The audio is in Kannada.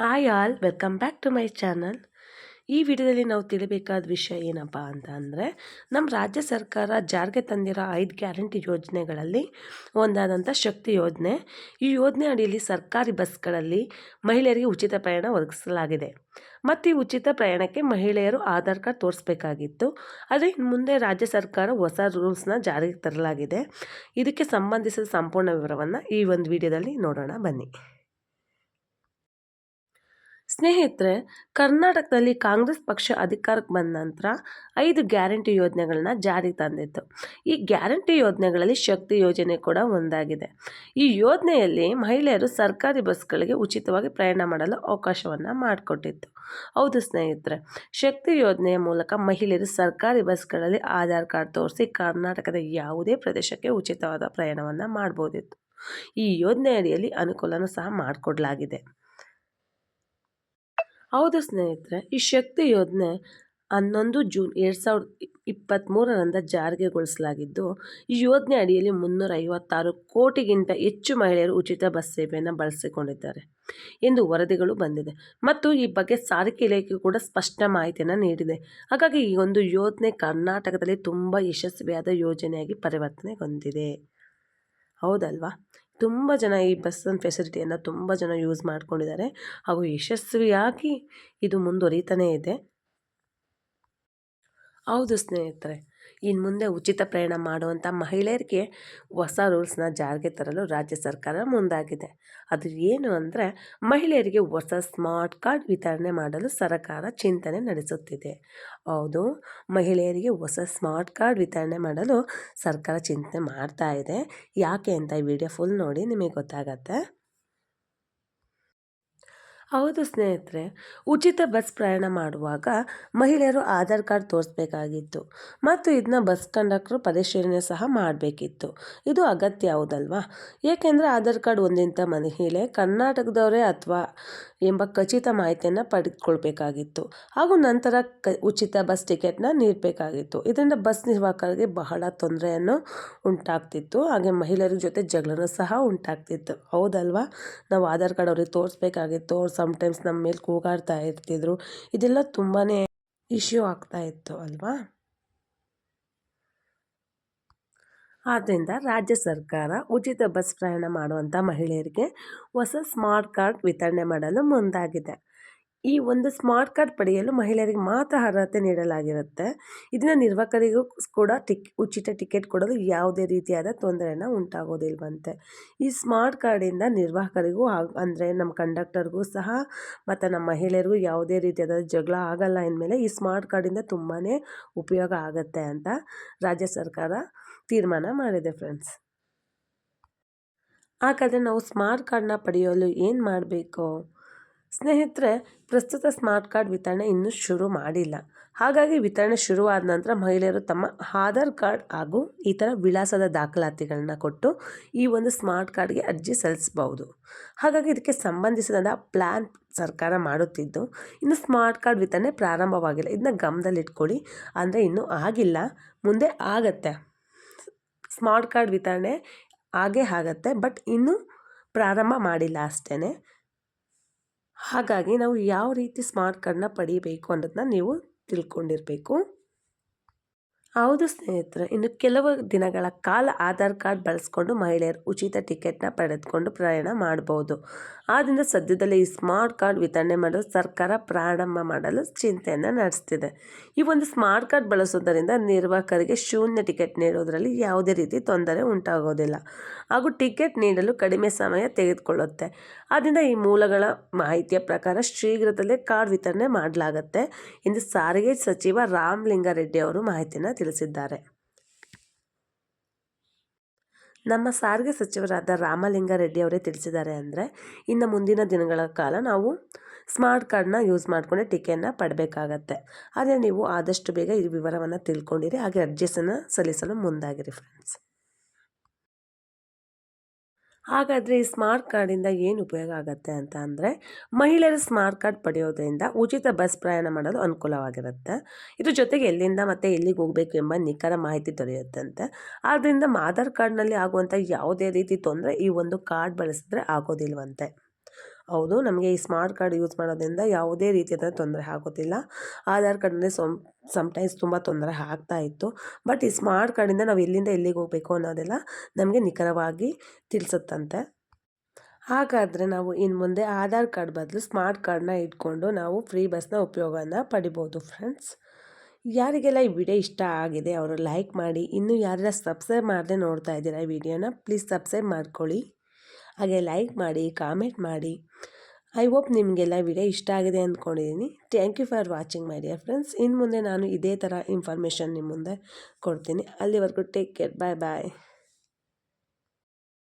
Hi all, welcome back to my channel. ಈ ವಿಡಿಯೋದಲ್ಲಿ ನಾವು ತಿಳಿಬೇಕಾದ ವಿಷಯ ಏನಪ್ಪ ಅಂತ ಅಂದರೆ ನಮ್ಮ ರಾಜ್ಯ ಸರ್ಕಾರ ಜಾರಿಗೆ ತಂದಿರೋ ಐದು ಗ್ಯಾರಂಟಿ ಯೋಜನೆಗಳಲ್ಲಿ ಒಂದಾದಂಥ ಶಕ್ತಿ ಯೋಜನೆ. ಈ ಯೋಜನೆ ಅಡಿಯಲ್ಲಿ ಸರ್ಕಾರಿ ಬಸ್ಗಳಲ್ಲಿ ಮಹಿಳೆಯರಿಗೆ ಉಚಿತ ಪ್ರಯಾಣ ಒದಗಿಸಲಾಗಿದೆ. ಮತ್ತು ಈ ಉಚಿತ ಪ್ರಯಾಣಕ್ಕೆ ಮಹಿಳೆಯರು ಆಧಾರ್ ಕಾರ್ಡ್ ತೋರಿಸ್ಬೇಕಾಗಿತ್ತು. ಆದರೆ ಮುಂದೆ ರಾಜ್ಯ ಸರ್ಕಾರ ಹೊಸ ರೂಲ್ಸ್ನ ಜಾರಿಗೆ ತರಲಾಗಿದೆ. ಇದಕ್ಕೆ ಸಂಬಂಧಿಸಿದ ಸಂಪೂರ್ಣ ವಿವರವನ್ನು ಈ ಒಂದು ವಿಡಿಯೋದಲ್ಲಿ ನೋಡೋಣ. ಬನ್ನಿ. ಸ್ನೇಹಿತರೆ, ಕರ್ನಾಟಕದಲ್ಲಿ ಕಾಂಗ್ರೆಸ್ ಪಕ್ಷ ಅಧಿಕಾರಕ್ಕೆ ಬಂದ ನಂತರ ಐದು ಗ್ಯಾರಂಟಿ ಯೋಜನೆಗಳನ್ನ ಜಾರಿ ತಂದಿತ್ತು. ಈ ಗ್ಯಾರಂಟಿ ಯೋಜನೆಗಳಲ್ಲಿ ಶಕ್ತಿ ಯೋಜನೆ ಕೂಡ ಒಂದಾಗಿದೆ. ಈ ಯೋಜನೆಯಲ್ಲಿ ಮಹಿಳೆಯರು ಸರ್ಕಾರಿ ಬಸ್ಗಳಿಗೆ ಉಚಿತವಾಗಿ ಪ್ರಯಾಣ ಮಾಡಲು ಅವಕಾಶವನ್ನು ಮಾಡಿಕೊಟ್ಟಿತ್ತು. ಹೌದು ಸ್ನೇಹಿತರೆ, ಶಕ್ತಿ ಯೋಜನೆಯ ಮೂಲಕ ಮಹಿಳೆಯರು ಸರ್ಕಾರಿ ಬಸ್ಗಳಲ್ಲಿ ಆಧಾರ್ ಕಾರ್ಡ್ ತೋರಿಸಿ ಕರ್ನಾಟಕದ ಯಾವುದೇ ಪ್ರದೇಶಕ್ಕೆ ಉಚಿತವಾದ ಪ್ರಯಾಣವನ್ನು ಮಾಡ್ಬೋದಿತ್ತು. ಈ ಯೋಜನೆ ಅಡಿಯಲ್ಲಿ ಅನುಕೂಲನೂ ಸಹ ಮಾಡಿಕೊಡ್ಲಾಗಿದೆ. ಹೌದು ಸ್ನೇಹಿತರೆ, ಈ ಶಕ್ತಿ ಯೋಜನೆ ಹನ್ನೊಂದು ಜೂನ್ ಎರಡು ಸಾವಿರದ ಇಪ್ಪತ್ತ್ಮೂರರಂದ ಜಾರಿಗೆಗೊಳಿಸಲಾಗಿದ್ದು ಈ ಯೋಜನೆ ಅಡಿಯಲ್ಲಿ ಮುನ್ನೂರ ಐವತ್ತಾರು ಕೋಟಿಗಿಂತ ಹೆಚ್ಚು ಮಹಿಳೆಯರು ಉಚಿತ ಬಸ್ ಸೇವೆಯನ್ನು ಬಳಸಿಕೊಂಡಿದ್ದಾರೆ ಎಂದು ವರದಿಗಳು ಬಂದಿದೆ. ಮತ್ತು ಈ ಬಗ್ಗೆ ಸಾರಿಗೆ ಇಲಾಖೆ ಕೂಡ ಸ್ಪಷ್ಟ ಮಾಹಿತಿಯನ್ನು ನೀಡಿದೆ. ಹಾಗಾಗಿ ಈ ಒಂದು ಯೋಜನೆ ಕರ್ನಾಟಕದಲ್ಲಿ ತುಂಬ ಯಶಸ್ವಿಯಾದ ಯೋಜನೆಯಾಗಿ ಪರಿವರ್ತನೆ ಹೊಂದಿದೆ. ಹೌದಲ್ವಾ? ತುಂಬ ಜನ ಈ ಬಸ್ಸಿನ ಫೆಸಿಲಿಟಿಯನ್ನು ತುಂಬ ಜನ ಯೂಸ್ ಮಾಡ್ಕೊಂಡಿದ್ದಾರೆ ಹಾಗೂ ಯಶಸ್ವಿಯಾಗಿ ಇದು ಮುಂದುವರಿತಾನೇ ಇದೆ. ಹೌದು ಸ್ನೇಹಿತರೆ. ಇನ್ನು ಮುಂದೆ ಉಚಿತ ಪ್ರಯಾಣ ಮಾಡುವಂಥ ಮಹಿಳೆಯರಿಗೆ ಹೊಸ ರೂಲ್ಸ್ನ ಜಾರಿಗೆ ತರಲು ರಾಜ್ಯ ಸರ್ಕಾರ ಮುಂದಾಗಿದೆ. ಅದು ಏನು ಅಂದರೆ ಮಹಿಳೆಯರಿಗೆ ಹೊಸ ಸ್ಮಾರ್ಟ್ ಕಾರ್ಡ್ ವಿತರಣೆ ಮಾಡಲು ಸರ್ಕಾರ ಚಿಂತನೆ ನಡೆಸುತ್ತಿದೆ. ಹೌದು, ಮಹಿಳೆಯರಿಗೆ ಹೊಸ ಸ್ಮಾರ್ಟ್ ಕಾರ್ಡ್ ವಿತರಣೆ ಮಾಡಲು ಸರ್ಕಾರ ಚಿಂತನೆ ಮಾಡ್ತಾ ಇದೆ. ಯಾಕೆ ಅಂತ ಈ ವಿಡಿಯೋ ಫುಲ್ ನೋಡಿ ನಿಮಗೆ ಗೊತ್ತಾಗತ್ತೆ. ಹೌದು ಸ್ನೇಹಿತರೆ, ಉಚಿತ ಬಸ್ ಪ್ರಯಾಣ ಮಾಡುವಾಗ ಮಹಿಳೆಯರು ಆಧಾರ್ ಕಾರ್ಡ್ ತೋರಿಸ್ಬೇಕಾಗಿತ್ತು ಮತ್ತು ಇದನ್ನ ಬಸ್ ಕಂಡಕ್ಟ್ರು ಪರಿಶೀಲನೆ ಸಹ ಮಾಡಬೇಕಿತ್ತು. ಇದು ಅಗತ್ಯ ಹೌದಲ್ವಾ? ಏಕೆಂದರೆ ಆಧಾರ್ ಕಾರ್ಡ್ ಒಂದಿಂಥ ಮಹಿಳೆ ಕರ್ನಾಟಕದವರೇ ಅಥವಾ ಎಂಬ ಖಚಿತ ಮಾಹಿತಿಯನ್ನು ಪಡೆದುಕೊಳ್ಬೇಕಾಗಿತ್ತು. ಹಾಗೂ ನಂತರ ಕ ಉಚಿತ ಬಸ್ ಟಿಕೆಟ್ನ ನೀಡಬೇಕಾಗಿತ್ತು. ಇದರಿಂದ ಬಸ್ ನಿರ್ವಾಹಕರಿಗೆ ಬಹಳ ತೊಂದರೆಯನ್ನು ಉಂಟಾಗ್ತಿತ್ತು. ಹಾಗೆ ಮಹಿಳೆಯರ ಜೊತೆ ಜಗಳನೂ ಸಹ ಉಂಟಾಗ್ತಿತ್ತು. ಹೌದಲ್ವಾ? ನಾವು ಆಧಾರ್ ಕಾರ್ಡ್ ಅವ್ರಿಗೆ ತೋರಿಸ್ಬೇಕಾಗಿತ್ತು, ಅವ್ರು ಸಮ್ಟೈಮ್ಸ್ ನಮ್ಮ ಮೇಲೆ ಕೂಗಾಡ್ತಾ ಇರ್ತಿದ್ರು. ಇದೆಲ್ಲ ತುಂಬಾ ಇಶ್ಯೂ ಆಗ್ತಾ ಇತ್ತು ಅಲ್ವಾ? ಆದ್ದರಿಂದ ರಾಜ್ಯ ಸರ್ಕಾರ ಉಚಿತ ಬಸ್ ಪ್ರಯಾಣ ಮಾಡುವಂಥ ಮಹಿಳೆಯರಿಗೆ ಹೊಸ ಸ್ಮಾರ್ಟ್ ಕಾರ್ಡ್ ವಿತರಣೆ ಮಾಡಲು ಮುಂದಾಗಿದೆ. ಈ ಒಂದು ಸ್ಮಾರ್ಟ್ ಕಾರ್ಡ್ ಪಡೆಯಲು ಮಹಿಳೆಯರಿಗೆ ಮಾತ್ರ ಅರ್ಹತೆ ನೀಡಲಾಗಿರುತ್ತೆ. ಇದನ್ನು ನಿರ್ವಾಹಕರಿಗೂ ಕೂಡ ಟಿಕ್, ಉಚಿತ ಟಿಕೆಟ್ ಕೊಡಲು ಯಾವುದೇ ರೀತಿಯಾದ ತೊಂದರೆಯನ್ನು ಉಂಟಾಗೋದಿಲ್ವಂತೆ. ಈ ಸ್ಮಾರ್ಟ್ ಕಾರ್ಡಿಂದ ನಿರ್ವಾಹಕರಿಗೂ ಅಂದರೆ ನಮ್ಮ ಕಂಡಕ್ಟರ್ಗೂ ಸಹ, ಮತ್ತು ನಮ್ಮ ಮಹಿಳೆಯರಿಗೂ ಯಾವುದೇ ರೀತಿಯಾದ ಜಗಳ ಆಗಲ್ಲ ಅಂದಮೇಲೆ ಈ ಸ್ಮಾರ್ಟ್ ಕಾರ್ಡಿಂದ ತುಂಬಾ ಉಪಯೋಗ ಆಗುತ್ತೆ ಅಂತ ರಾಜ್ಯ ಸರ್ಕಾರ ತೀರ್ಮಾನ ಮಾಡಿದೆ ಫ್ರೆಂಡ್ಸ್. ಹಾಗಾದರೆ ನಾವು ಸ್ಮಾರ್ಟ್ ಕಾರ್ಡನ್ನ ಪಡೆಯಲು ಏನು ಮಾಡಬೇಕು? ಸ್ನೇಹಿತರೆ, ಪ್ರಸ್ತುತ ಸ್ಮಾರ್ಟ್ ಕಾರ್ಡ್ ವಿತರಣೆ ಇನ್ನೂ ಶುರು ಮಾಡಿಲ್ಲ. ಹಾಗಾಗಿ ವಿತರಣೆ ಶುರುವಾದ ನಂತರ ಮಹಿಳೆಯರು ತಮ್ಮ ಆಧಾರ್ ಕಾರ್ಡ್ ಹಾಗೂ ಈ ಥರ ವಿಳಾಸದ ದಾಖಲಾತಿಗಳನ್ನ ಕೊಟ್ಟು ಈ ಒಂದು ಸ್ಮಾರ್ಟ್ ಕಾರ್ಡ್ಗೆ ಅರ್ಜಿ ಸಲ್ಲಿಸಬಹುದು. ಹಾಗಾಗಿ ಇದಕ್ಕೆ ಸಂಬಂಧಿಸಿದ ಪ್ಲ್ಯಾನ್ ಸರ್ಕಾರ ಮಾಡುತ್ತಿದ್ದು, ಇನ್ನು ಸ್ಮಾರ್ಟ್ ಕಾರ್ಡ್ ವಿತರಣೆ ಪ್ರಾರಂಭವಾಗಿಲ್ಲ. ಇದನ್ನ ಗಮನದಲ್ಲಿಟ್ಕೊಳ್ಳಿ ಅಂದರೆ ಇನ್ನೂ ಆಗಿಲ್ಲ. ಮುಂದೆ ಆಗತ್ತೆ. ಸ್ಮಾರ್ಟ್ ಕಾರ್ಡ್ ವಿತರಣೆ ಆಗೇ ಆಗತ್ತೆ. ಬಟ್ ಇನ್ನೂ ಪ್ರಾರಂಭ ಮಾಡಿಲ್ಲ ಅಷ್ಟೇ ಹಾಗಾಗಿ ನಾವು ಯಾವ ರೀತಿ ಸ್ಮಾರ್ಟ್ ಕಾರ್ಡನ್ನ ಪಡೀಬೇಕು ಅನ್ನೋದನ್ನ ನೀವು ತಿಳ್ಕೊಂಡಿರಬೇಕು. ಹೌದು ಸ್ನೇಹಿತರೆ, ಇನ್ನು ಕೆಲವು ದಿನಗಳ ಕಾಲ ಆಧಾರ್ ಕಾರ್ಡ್ ಬಳಸ್ಕೊಂಡು ಮಹಿಳೆಯರು ಉಚಿತ ಟಿಕೆಟ್ನ ಪಡೆದುಕೊಂಡು ಪ್ರಯಾಣ ಮಾಡ್ಬೋದು. ಆದ್ದರಿಂದ ಸದ್ಯದಲ್ಲೇ ಈ ಸ್ಮಾರ್ಟ್ ಕಾರ್ಡ್ ವಿತರಣೆ ಮಾಡಲು ಸರ್ಕಾರ ಪ್ರಾರಂಭ ಮಾಡಲು ಚಿಂತೆಯನ್ನು ನಡೆಸ್ತಿದೆ. ಈ ಒಂದು ಸ್ಮಾರ್ಟ್ ಕಾರ್ಡ್ ಬಳಸೋದರಿಂದ ನಿರ್ವಾಹಕರಿಗೆ ಶೂನ್ಯ ಟಿಕೆಟ್ ನೀಡೋದರಲ್ಲಿ ಯಾವುದೇ ರೀತಿ ತೊಂದರೆ ಉಂಟಾಗೋದಿಲ್ಲ. ಹಾಗೂ ಟಿಕೆಟ್ ನೀಡಲು ಕಡಿಮೆ ಸಮಯ ತೆಗೆದುಕೊಳ್ಳುತ್ತೆ. ಆದ್ದರಿಂದ ಈ ಮೂಲಗಳ ಮಾಹಿತಿಯ ಪ್ರಕಾರ ಶೀಘ್ರದಲ್ಲೇ ಕಾರ್ಡ್ ವಿತರಣೆ ಮಾಡಲಾಗುತ್ತೆ. ಎಂದು ಸಾರಿಗೆ ಸಚಿವ ರಾಮಲಿಂಗಾರೆಡ್ಡಿ ಅವರು ಮಾಹಿತಿಯನ್ನು ತಿಳಿಸಿದ್ದಾರೆ ನಮ್ಮ ಸಾರಿಗೆ ಸಚಿವರಾದ ರಾಮಲಿಂಗಾರೆಡ್ಡಿ ಅವರೇ ತಿಳಿಸಿದ್ದಾರೆ ಅಂದರೆ, ಇನ್ನು ಮುಂದಿನ ದಿನಗಳ ಕಾಲ ನಾವು ಸ್ಮಾರ್ಟ್ ಕಾರ್ಡ್ನ ಯೂಸ್ ಮಾಡಿಕೊಂಡೆ ಟಿಕೆಟ್ನ ಪಡಬೇಕಾಗತ್ತೆ. ಆದರೆ ನೀವು ಆದಷ್ಟು ಬೇಗ ಈ ವಿವರವನ್ನು ತಿಳ್ಕೊಂಡಿರಿ, ಹಾಗೆ ಅರ್ಜಿಸನ್ನು ಸಲ್ಲಿಸಲು ಮುಂದಾಗಿರಿ ಫ್ರೆಂಡ್ಸ್ ಹಾಗಾದರೆ ಈ ಸ್ಮಾರ್ಟ್ ಕಾರ್ಡಿಂದ ಏನು ಉಪಯೋಗ ಆಗುತ್ತೆ ಅಂತ ಅಂದರೆ, ಮಹಿಳೆಯರು ಸ್ಮಾರ್ಟ್ ಕಾರ್ಡ್ ಪಡೆಯೋದ್ರಿಂದ ಉಚಿತ ಬಸ್ ಪ್ರಯಾಣ ಮಾಡಲು ಅನುಕೂಲವಾಗಿರುತ್ತೆ. ಇದ್ರ ಜೊತೆಗೆ ಎಲ್ಲಿಂದ ಮತ್ತು ಎಲ್ಲಿಗೆ ಹೋಗಬೇಕು ಎಂಬ ನಿಖರ ಮಾಹಿತಿ ದೊರೆಯುತ್ತಂತೆ. ಆದ್ದರಿಂದ ಆಧಾರ್ ಕಾರ್ಡ್ನಲ್ಲಿ ಆಗುವಂಥ ಯಾವುದೇ ರೀತಿ ತೊಂದರೆ ಈ ಒಂದು ಕಾರ್ಡ್ ಬಳಸಿದ್ರೆ ಆಗೋದಿಲ್ವಂತೆ. ಹೌದು, ನಮಗೆ ಈ ಸ್ಮಾರ್ಟ್ ಕಾರ್ಡ್ ಯೂಸ್ ಮಾಡೋದ್ರಿಂದ ಯಾವುದೇ ರೀತಿಯಾದ ತೊಂದರೆ ಆಗೋದಿಲ್ಲ. ಆಧಾರ್ ಕಾರ್ಡಿಂದ ಸೊಮ್ ಸಮ್ಟೈಮ್ಸ್ ತುಂಬ ತೊಂದರೆ ಆಗ್ತಾ ಇತ್ತು. ಬಟ್ ಈ ಸ್ಮಾರ್ಟ್ ಕಾರ್ಡಿಂದ ನಾವು ಎಲ್ಲಿಂದ ಎಲ್ಲಿಗೆ ಹೋಗಬೇಕು ಅನ್ನೋದೆಲ್ಲ ನಮಗೆ ನಿಖರವಾಗಿ ತಿಳಿಸುತ್ತಂತೆ. ಹಾಗಾದರೆ ನಾವು ಇನ್ನು ಮುಂದೆ ಆಧಾರ್ ಕಾರ್ಡ್ ಬದಲು ಸ್ಮಾರ್ಟ್ ಕಾರ್ಡ್ನ ಇಟ್ಕೊಂಡು ನಾವು ಫ್ರೀ ಬಸ್ನ ಉಪಯೋಗನ ಪಡಿಬೋದು ಫ್ರೆಂಡ್ಸ್. ಯಾರಿಗೆಲ್ಲ ಈ ವಿಡಿಯೋ ಇಷ್ಟ ಆಗಿದೆ, ಅವರು ಲೈಕ್ ಮಾಡಿ. ಇನ್ನೂ ಯಾರೆಲ್ಲ ಸಬ್ಸ್ಕ್ರೈಬ್ ಮಾಡದೆ ನೋಡ್ತಾ ಇದ್ದೀರಾ ಈ ವಿಡಿಯೋನ, ಪ್ಲೀಸ್ ಸಬ್ಸ್ಕ್ರೈಬ್ ಮಾಡ್ಕೊಳ್ಳಿ. ಹಾಗೆ ಲೈಕ್ ಮಾಡಿ ಕಾಮೆಂಟ್ ಮಾಡಿ. ಐ ಹೋಪ್ ನಿಮಗೆಲ್ಲ ವಿಡಿಯೋ ಇಷ್ಟ ಆಗಿದೆ ಅಂದ್ಕೊಂಡಿದ್ದೀನಿ thank you for watching my dear friends ಇನ್ನು ಮುಂದೆ ನಾನು ಇದೇ ಥರ ಇನ್ಫಾರ್ಮೇಷನ್ ನಿಮ್ಮ ಮುಂದೆ ಕೊಡ್ತೀನಿ. ಅಲ್ಲಿವರೆಗೂ ಟೇಕ್ ಕೇರ್ ಬಾಯ್ ಬಾಯ್